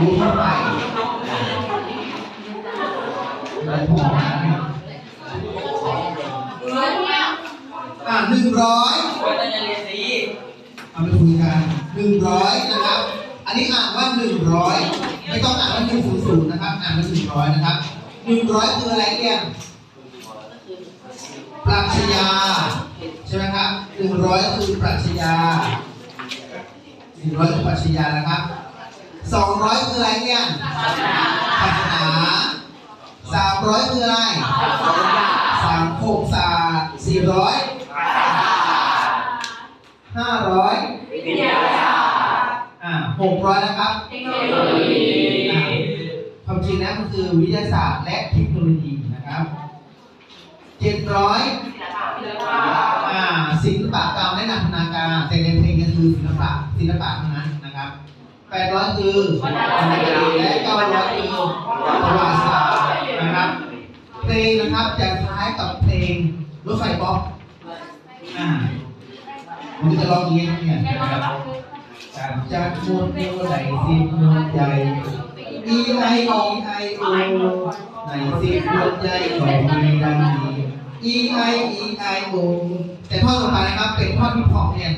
รู้ทั่วไปแล้วพวกนั้นอ่าหนึ่งร้อยว่าจะเรียนสีเอาไปคุยกันหนึ่งร้อยนะครับ อันนี้อ่านว่าหนึ่งร้อยไม่ต้องอ่านว่าหนึ่งศูนย์ศูนย์นะครับ อ่านว่าหนึ่งร้อยนะครับหนึ่งร้อยคืออะไรเนี่ยปรัชญาใช่ไหมครับหนึ่งร้อยคือปรัชญาหนึ่งร้อยคือปรัชญานะครับ สองร้อยคืออะไรเนี่ยศาสนาสามร้อยคืออะไรสามหกศาสตร์สี่ร้อยห้าร้อยวิทยาศาสตร์อ่าหกร้อยนะครับเทคโนโลยีอ่าความจริงนะมันคือวิทยาศาสตร์และเทคโนโลยีนะครับเจ็ดร้อยอ่าศิลปะกรรมและนันทนาการแต่ในเพลงก็คือศิลปะศิลปะทั้งนั้นนะครับ แปดร้อยคือวรรณคดีและเก้าร้อยคือประวัติศาสตร์นะครับ เพลงนะครับจะคล้ายกับเพลงรถไฟบ๊อบอ่าผมจะลองอย่างนี้เนี่ยนะครับจากจากมวลเดียวไหนสิมวลใหญ่ E I E I O ในสิมวลใหญ่ของมีดังนี้ E I E I O แต่ท่อนต่อไปนะครับเป็นท่อนที่พอเนี่ย